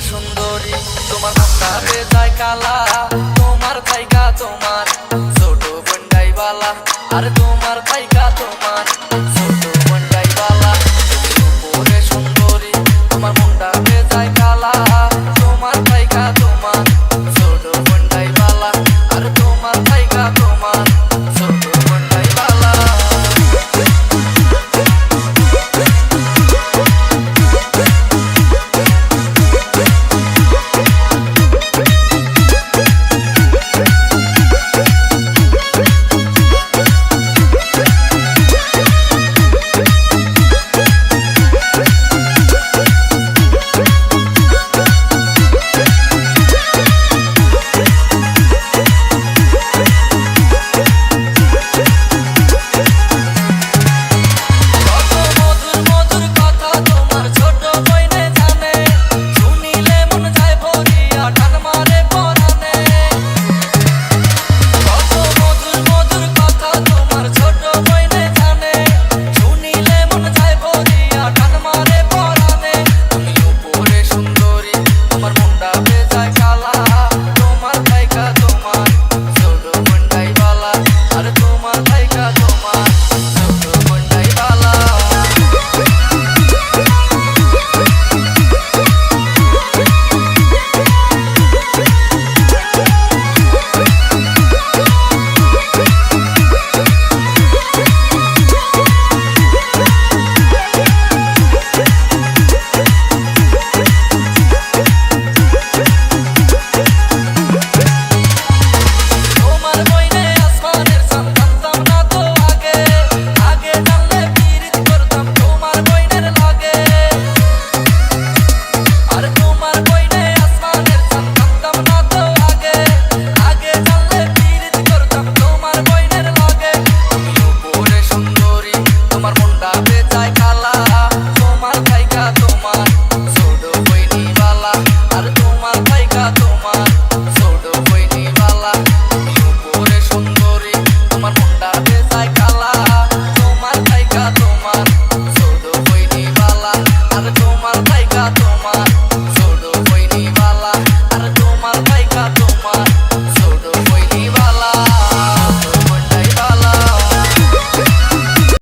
সুন্দরী। তোমার হাতে যায় কালা, তোমার থাইকা তোমার। ছোট বন্ডাই বালা, আর তোমার থাইকা তোমার। ছোট সুন্দরী। তোমার যায় কালা, তোমার থাইকা তোমার। জায়গা তোমার